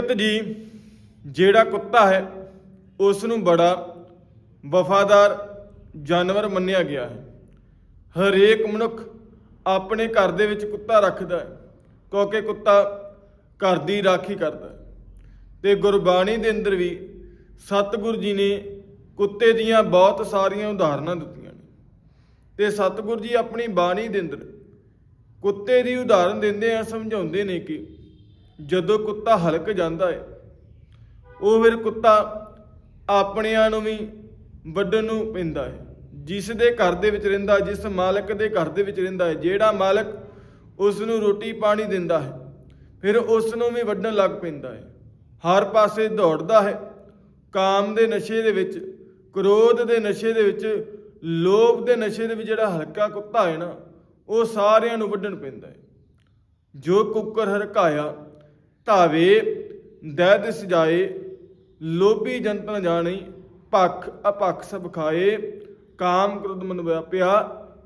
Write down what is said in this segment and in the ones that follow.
ਕੁੱਤ ਜੀ, ਜਿਹੜਾ ਕੁੱਤਾ ਹੈ ਉਸ ਨੂੰ ਬੜਾ ਵਫਾਦਾਰ ਜਾਨਵਰ ਮੰਨਿਆ ਗਿਆ ਹੈ। ਹਰੇਕ ਮਨੁੱਖ ਆਪਣੇ ਘਰ ਦੇ ਵਿੱਚ ਕੁੱਤਾ ਰੱਖਦਾ ਹੈ, ਕਿਉਂਕਿ ਕੁੱਤਾ ਘਰ ਦੀ ਰਾਖੀ ਕਰਦਾ ਹੈ। ਤੇ ਗੁਰਬਾਣੀ ਦੇ ਅੰਦਰ ਵੀ ਸਤਿਗੁਰੂ ਜੀ ਨੇ ਕੁੱਤੇ ਦੀਆਂ ਬਹੁਤ ਸਾਰੀਆਂ ਉਦਾਹਰਨਾਂ ਦਿੱਤੀਆਂ ਨੇ। ਤੇ ਸਤਿਗੁਰੂ ਜੀ ਆਪਣੀ ਬਾਣੀ ਦੇ ਅੰਦਰ ਕੁੱਤੇ ਦੀ ਉਦਾਹਰਨ ਦਿੰਦੇ ਆ, ਸਮਝਾਉਂਦੇ ਨੇ ਕਿ ਜਦੋਂ ਕੁੱਤਾ ਹਲਕ ਜਾਂਦਾ ਹੈ ਉਹ ਫਿਰ ਕੁੱਤਾ ਆਪਣਿਆਂ ਨੂੰ ਵੀ ਵੱਢਣ ਨੂੰ ਪੈਂਦਾ ਹੈ ਜਿਸ ਦੇ ਘਰ ਦੇ ਵਿੱਚ ਰਹਿੰਦਾ, ਜਿਸ ਮਾਲਕ ਦੇ ਘਰ ਦੇ ਵਿੱਚ ਰਹਿੰਦਾ ਹੈ ਜਿਹੜਾ ਮਾਲਕ ਉਸ ਨੂੰ ਰੋਟੀ ਪਾਣੀ ਦਿੰਦਾ ਹੈ ਫਿਰ ਉਸ ਨੂੰ ਵੀ ਵੱਢਣ ਲੱਗ ਪੈਂਦਾ ਹੈ ਹਰ ਪਾਸੇ ਦੌੜਦਾ ਹੈ, ਕਾਮ ਦੇ ਨਸ਼ੇ ਦੇ ਵਿੱਚ, ਕ੍ਰੋਧ ਦੇ ਨਸ਼ੇ ਦੇ ਵਿੱਚ, ਲੋਭ ਦੇ ਨਸ਼ੇ ਦੇ ਵਿੱਚ ਜਿਹੜਾ ਹਲਕਾ ਕੁੱਤਾ ਹੈ ਨਾ, ਉਹ ਸਾਰਿਆਂ ਨੂੰ ਵੱਢਣ ਪੈਂਦਾ ਹੈ ਜੋ ਕੁੱਕਰ ਹਰਕਾਇਆ ਧਾਵੇ ਦੈਦ ਸਜਾਏ ਲੋਭੀ ਜੰਤ ਜੰਤਨ ਜਾਣੀ ਪੱਖ ਅਪੱਖ ਸਭ ਖਾਏ, ਕਾਮ ਕ੍ਰੋਧ ਮਨ ਵਿਆਪਿਆ,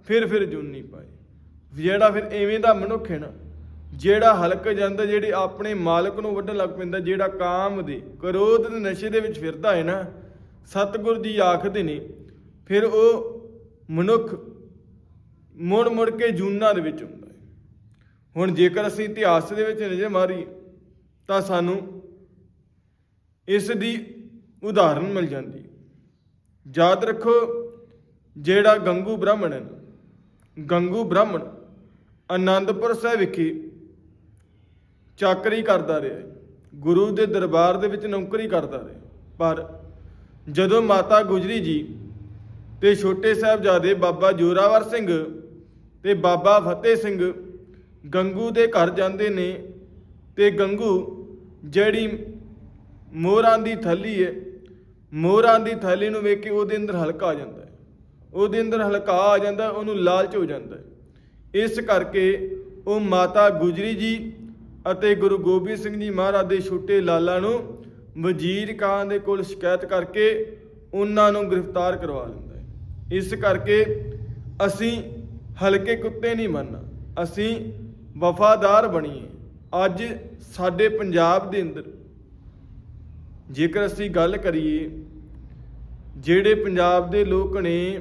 ਫਿਰ ਫਿਰ ਜੁਨੀ ਪਾਏ। ਜਿਹੜਾ ਫਿਰ ਐਵੇਂ ਦਾ ਮਨੁੱਖ ਹੈ ਨਾ, ਜਿਹੜਾ ਹਲਕ ਜਾਂਦਾ, ਜਿਹੜੇ ਆਪਣੇ ਮਾਲਕ ਨੂੰ ਵੱਢਣ ਲੱਗ ਪੈਂਦਾ, ਜਿਹੜਾ ਕਾਮ ਦੇ ਕ੍ਰੋਧ ਦੇ ਨਸ਼ੇ ਦੇ ਵਿੱਚ ਫਿਰਦਾ ਹੈ ਨਾ, ਸਤਿਗੁਰ ਜੀ ਆਖਦੇ ਨੇ ਫਿਰ ਉਹ ਮਨੁੱਖ ਮੁੜ ਮੁੜ ਕੇ ਜੂਨਾਂ ਦੇ ਵਿੱਚ ਹੁੰਦਾ ਹੈ। ਹੁਣ ਜੇਕਰ ਅਸੀਂ ਇਤਿਹਾਸ ਦੇ ਵਿੱਚ ਨਜ਼ਰ ਮਾਰੀਏ ਤਾਂ ਸਾਨੂੰ ਇਸ ਦੀ ਉਦਾਹਰਨ ਮਿਲ ਜਾਂਦੀ। ਹੈ ਯਾਦ ਰੱਖੋ, ਜਿਹੜਾ ਗੰਗੂ ਬ੍ਰਾਹਮਣ ਹੈ ਗੰਗੂ ਬ੍ਰਾਹਮਣ ਆਨੰਦਪੁਰ ਸਾਹਿਬ ਵਿਖੇ ਚਾਕਰੀ ਕਰਦਾ ਰਿਹਾ ਗੁਰੂ ਦੇ ਦਰਬਾਰ ਦੇ ਵਿੱਚ ਨੌਕਰੀ ਕਰਦਾ ਰਿਹਾ ਪਰ ਜਦੋਂ ਮਾਤਾ ਗੁਜਰੀ ਜੀ ਤੇ ਛੋਟੇ ਸਾਹਿਬਜ਼ਾਦੇ ਬਾਬਾ ਜੋਰਾਵਰ ਸਿੰਘ ਤੇ ਬਾਬਾ ਫਤਿਹ ਸਿੰਘ ਗੰਗੂ ਦੇ ਘਰ ਜਾਂਦੇ ਨੇ ਤੇ ਗੰਗੂ, ਜਿਹੜੀ ਮੋਹਰਾਂ ਦੀ ਥੱਲੀ ਹੈ ਮੋਹਰਾਂ ਦੀ ਥੈਲੀ ਨੂੰ ਵੇਖ ਕੇ ਉਹਦੇ ਅੰਦਰ ਹਲਕਾ ਆ ਜਾਂਦਾ ਹੈ ਉਹਦੇ ਅੰਦਰ ਹਲਕਾ ਆ ਜਾਂਦਾ, ਉਹਨੂੰ ਲਾਲਚ ਹੋ ਜਾਂਦਾ ਹੈ ਇਸ ਕਰਕੇ ਉਹ ਮਾਤਾ ਗੁਜਰੀ ਜੀ ਅਤੇ ਗੁਰੂ ਗੋਬਿੰਦ ਸਿੰਘ ਜੀ ਮਹਾਰਾਜ ਦੇ ਛੋਟੇ ਲਾਲਾ ਨੂੰ ਵਜ਼ੀਰ ਖਾਨ ਦੇ ਕੋਲ ਸ਼ਿਕਾਇਤ ਕਰਕੇ ਉਹਨਾਂ ਨੂੰ ਗ੍ਰਿਫਤਾਰ ਕਰਵਾ ਲੈਂਦਾ ਹੈ ਇਸ ਕਰਕੇ ਅਸੀਂ ਹਲਕੇ ਕੁੱਤੇ ਨਹੀਂ ਮੰਨਣਾ, ਅਸੀਂ ਵਫਾਦਾਰ ਬਣੀਏ। ਅੱਜ ਸਾਡੇ ਪੰਜਾਬ ਦੇ ਅੰਦਰ ਜੇਕਰ ਅਸੀਂ ਗੱਲ ਕਰੀਏ, ਜਿਹੜੇ ਪੰਜਾਬ ਦੇ ਲੋਕ ਨੇ,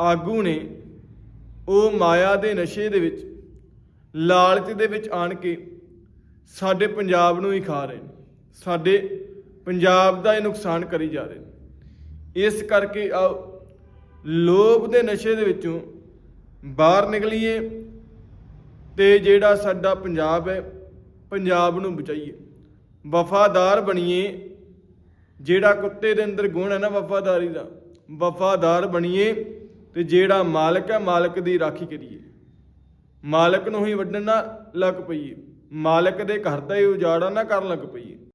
ਆਗੂ ਨੇ, ਉਹ ਮਾਇਆ ਦੇ ਨਸ਼ੇ ਦੇ ਵਿੱਚ, ਲਾਲਚ ਦੇ ਵਿੱਚ ਆਣ ਕੇ ਸਾਡੇ ਪੰਜਾਬ ਨੂੰ ਹੀ ਖਾ ਰਹੇ ਨੇ। ਸਾਡੇ ਪੰਜਾਬ ਦਾ ਇਹ ਨੁਕਸਾਨ ਕਰੀ ਜਾ ਰਹੇ ਨੇ। ਇਸ ਕਰਕੇ ਆਓ, ਲੋਭ ਦੇ ਨਸ਼ੇ ਦੇ ਵਿੱਚੋਂ ਬਾਹਰ ਨਿਕਲੀਏ ਤੇ ਜਿਹੜਾ ਸਾਡਾ ਪੰਜਾਬ ਹੈ ਪੰਜਾਬ ਨੂੰ ਬਚਾਈਏ। ਵਫਾਦਾਰ ਬਣੀਏ। ਜਿਹੜਾ ਕੁੱਤੇ ਦੇ ਅੰਦਰ ਗੁਣ ਹੈ ਨਾ ਵਫਾਦਾਰੀ ਦਾ, ਵਫਾਦਾਰ ਬਣੀਏ ਤੇ ਜਿਹੜਾ ਮਾਲਕ ਹੈ, ਮਾਲਕ ਦੀ ਰਾਖੀ ਕਰੀਏ। ਮਾਲਕ ਨੂੰ ਹੀ ਵੱਢਣ ਨਾ ਲੱਗ ਪਈਏ। ਮਾਲਕ ਦੇ ਘਰ ਦਾ ਹੀ ਉਜਾੜਾ ਨਾ ਕਰਨ ਲੱਗ ਪਈਏ।